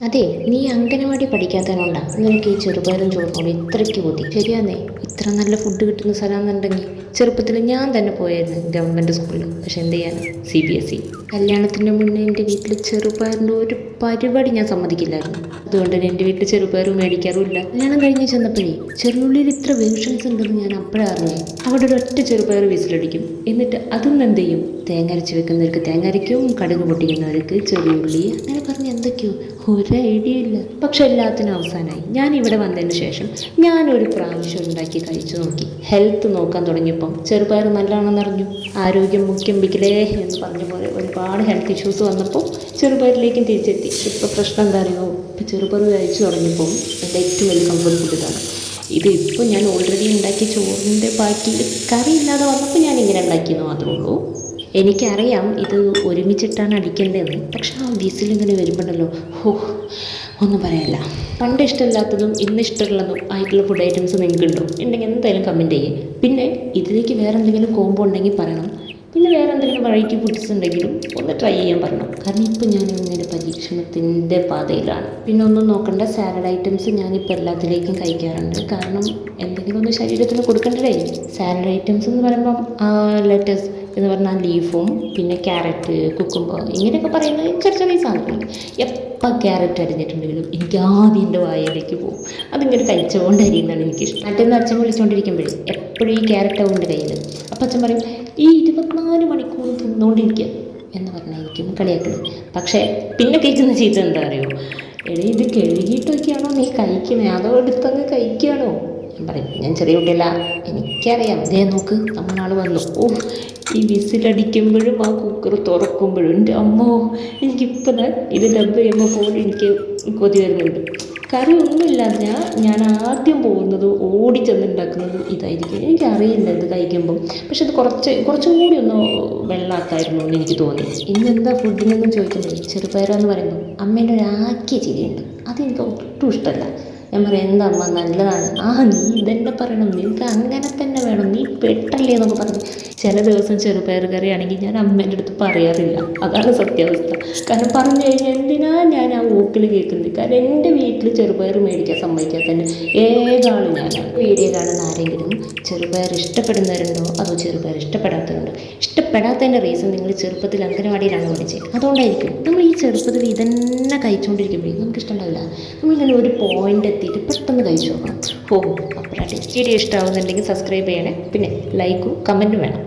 അതെ നീ അംഗനവാടി പഠിക്കാത്തതിനോണ്ടാ. നിനക്ക് ഈ ചെറുപയറും ചോറിനോട് ഇത്രയ്ക്ക് ബുദ്ധി ശരിയാന്നേ ഇത്ര നല്ല ഫുഡ് കിട്ടുന്ന സ്ഥലമാണെന്നുണ്ടെങ്കിൽ ചെറുപ്പത്തിൽ ഞാൻ തന്നെ പോയായിരുന്നു ഗവൺമെന്റ് സ്കൂളിൽ പക്ഷെ എന്ത് ചെയ്യാൻ സി ബി എസ് ഇ കല്യാണത്തിന് മുന്നേ എന്റെ വീട്ടിൽ ചെറുപയറിന്റെ ഒരു പരിപാടി ഞാൻ സമ്മതിക്കില്ലായിരുന്നു. അതുകൊണ്ട് തന്നെ എന്റെ വീട്ടിൽ ചെറുപയർ മേടിക്കാറുമില്ല കല്യാണം കഴിഞ്ഞ് ചെന്നപ്പോഴേ ചെറുള്ളിയിൽ ഇത്ര വേർഷൻസ് ഉണ്ടെന്ന് ഞാൻ അപ്പോഴേ അറിഞ്ഞു അവിടെ ഒരു ഒറ്റ ചെറുപയർ വിസിലടിക്കും. എന്നിട്ട് അതൊന്നും എന്ത് ചെയ്യും? തേങ്ങ അരച്ച് വെക്കുന്നവർക്ക് തേങ്ങ അരയ്ക്കും കടുക് പൊട്ടിക്കുന്നവർക്ക് ചെറിയുള്ളി അങ്ങനെ പറഞ്ഞ് എന്തൊക്കെയോ ഒരു ഐഡിയ ഇല്ല പക്ഷെ എല്ലാത്തിനും അവസാനമായി ഞാൻ ഇവിടെ വന്നതിന് ശേഷം ഞാനൊരു പ്രാവശ്യം ഉണ്ടാക്കി കഴിച്ചു നോക്കി. ഹെൽത്ത് നോക്കാൻ തുടങ്ങിയപ്പം ചെറുപയർ നല്ലതാണെന്ന് അറിഞ്ഞു ആരോഗ്യം മുഖ്യം ബിക്കിലേ എന്ന് പറഞ്ഞ പോലെ ഒരുപാട് ഹെൽത്ത് ഇഷ്യൂസ് വന്നപ്പോൾ ചെറുപയറിലേക്കും തിരിച്ചെത്തി. ഇപ്പോൾ പ്രശ്നം എന്താ അറിയുമോ ഇപ്പോൾ ചെറുപയർ കഴിച്ചു തുടങ്ങിയപ്പോൾ എന്റെ ഏറ്റവും വലിയ കംഫർട്ട് ഫുഡ് ഇതാണ്. ഇത് ഇപ്പോൾ ഞാൻ ഓൾറെഡി ഉണ്ടാക്കിയ ചോറിന്റെ ബാക്കി കറി ഇല്ലാതെ വന്നപ്പോൾ ഞാൻ ഇങ്ങനെ ഉണ്ടാക്കിയെന്ന് മാത്രമേ ഉള്ളൂ. എനിക്കറിയാം ഇത് ഒരുമിച്ചിട്ടാണ് അടിക്കേണ്ടതെന്ന്. പക്ഷെ ആ വിസിൽ ഇങ്ങനെ വരുമ്പോഴല്ലോ ഹോ ഒന്നും പറയാല്ല. പണ്ട് ഇഷ്ടമില്ലാത്തതും ഇന്ന് ഇഷ്ടമുള്ളതും ആയിട്ടുള്ള ഫുഡ് ഐറ്റംസ് നിങ്ങൾക്ക് ഉണ്ടോ ഉണ്ടെങ്കിൽ എന്തായാലും കമന്റ് ചെയ്യേ. പിന്നെ ഇതിലേക്ക് വേറെ എന്തെങ്കിലും കോംബോ ഉണ്ടെങ്കിൽ പറയണം. പിന്നെ വേറെ എന്തെങ്കിലും വെറൈറ്റി ഫുഡ്സ് ഉണ്ടെങ്കിലും ഒന്ന് ട്രൈ ചെയ്യാൻ പറയണം. കാരണം ഇപ്പം ഞാൻ ഇങ്ങനെ പരീക്ഷണത്തിന്റെ പാതയിലാണ്. പിന്നെ ഒന്നും നോക്കണ്ട സാലഡ് ഐറ്റംസ് ഞാനിപ്പോൾ എല്ലാത്തിലേക്കും കഴിക്കാറുണ്ട്. കാരണം എന്തെങ്കിലും ഒന്ന് ശരീരത്തിന് കൊടുക്കണ്ടേ സാലഡ് ഐറ്റംസ് എന്ന് പറയുമ്പം ലെറ്റസ് എന്ന് പറഞ്ഞാൽ ലീഫും പിന്നെ ക്യാരറ്റ് കുക്കുമ്പർ ഇങ്ങനെയൊക്കെ പറയുന്ന ചെറിയ ചെറിയ സാധനങ്ങൾ. എപ്പോൾ ക്യാരറ്റ് അരിഞ്ഞിട്ടുണ്ടെങ്കിലും എനിക്ക് ആദ്യം എന്റെ വായയിലേക്ക് പോകും. അതിങ്ങനെ കഴിച്ചുകൊണ്ട് അരിയുന്നതാണ് എനിക്കിഷ്ടം. മറ്റൊന്ന് അച്ഛൻ വിളിച്ചുകൊണ്ടിരിക്കുമ്പോഴേ എപ്പോഴും ഈ ക്യാരറ്റ് ആവും എന്റെ കയ്യിൽ അപ്പം അച്ഛൻ പറയും ഈ ഇരുപത്തിനാല് മണിക്കൂർ തിന്നുകൊണ്ടിരിക്കുക എന്ന് പറഞ്ഞായിരിക്കും കളിയാക്കുന്നത് പക്ഷേ പിന്നെ കേൾക്കുന്ന ചീത്ത എന്താ അറിയോ? എടേ ഇത് കഴുകിയിട്ടൊക്കെയാണോ നീ കഴിക്കുന്നത് അതോ എടുത്തങ്ങ് കഴിക്കുകയാണോ ഞാൻ പറയും ഞാൻ ചെറിയ കുട്ടിയല്ല എനിക്കറിയാം. ഇതേ നോക്ക് നമ്മളാൾ വന്നു. ഓ ഈ വിസിലടിക്കുമ്പോഴും ആ കുക്കർ തുറക്കുമ്പോഴും എന്റെ അമ്മോ എനിക്കിപ്പോൾ ഇത് ഡബ് ചെയ്യുമ്പോൾ പോലും എനിക്ക് കൊതി വരുന്നുണ്ട്. കറി ഒന്നുമില്ല ഞാൻ ഞാൻ ആദ്യം പോകുന്നത് ഓടി ചെന്നുണ്ടാക്കുന്നതും ഇതായിരിക്കും. എനിക്കറിയില്ല ഇത് കഴിക്കുമ്പം. പക്ഷെ ഇത് കുറച്ച് കുറച്ചും കൂടി ഒന്ന് വെള്ളമാക്കായിരുന്നു എന്ന് എനിക്ക് തോന്നി. ഇന്നെന്താ ഫുഡിനൊന്നും ചോദിക്കുന്നത് ചെറുപയറെന്ന് പറയുമ്പോൾ അമ്മേന്റെ ഒരു ആക്കിയ ചിരിയുണ്ട്. അതെനിക്ക് ഒട്ടും ഇഷ്ടമല്ല. ഞാൻ പറയും എന്താ നല്ലതാണ്. ആ നീ ഇതന്നെ പറയണം. നിനക്ക് അങ്ങനെ തന്നെ വേണം. നീ പെട്ടല്ലേ എന്നൊക്കെ പറഞ്ഞു ചില ദിവസം ചെറുപയർ കറി ആണെങ്കിൽ ഞാൻ അമ്മേന്റെ അടുത്ത് പറയാറില്ല. അതാണ് സത്യാവസ്ഥ. കാരണം പറഞ്ഞു കഴിഞ്ഞാൽ എന്തിനാ ഞാൻ ആ ഊക്കിൽ കേൾക്കുന്നത്? കാരണം എന്റെ വീട്ടിൽ ചെറുപയർ മേടിക്കാൻ സമ്മതിക്കാത്തന്നെ ഏതാണ് ഞാൻ വീഡിയോ കാണുന്ന ആരെങ്കിലും ചെറുപയർ ഇഷ്ടപ്പെടുന്നവരുണ്ടോ? അതോ ചെറുപയർ ഇഷ്ടപ്പെടാത്തവരുണ്ടോ? ഇഷ്ടപ്പെടാത്തതിന്റെ റീസൺ നിങ്ങൾ ചെറുപ്പത്തിൽ അംഗനവാടിയിലാണ് പഠിച്ചത് അതുകൊണ്ടായിരിക്കും. നമ്മൾ ഈ ചെറുപ്പത്തിൽ ഇതന്നെ കഴിച്ചുകൊണ്ടിരിക്കുമ്പോഴേ നമുക്ക് ഇഷ്ടമുണ്ടാവില്ല നമ്മളിങ്ങനെ ഒരു പോയിന്റ് എത്തിയിട്ട് പെട്ടെന്ന് കഴിച്ചു നോക്കണം ഓ അപ്പോൾ വീഡിയോ ഇഷ്ടമാവുന്നുണ്ടെങ്കിൽ സബ്സ്ക്രൈബ് ചെയ്യണേ. പിന്നെ ലൈക്കും കമന്റും വേണം.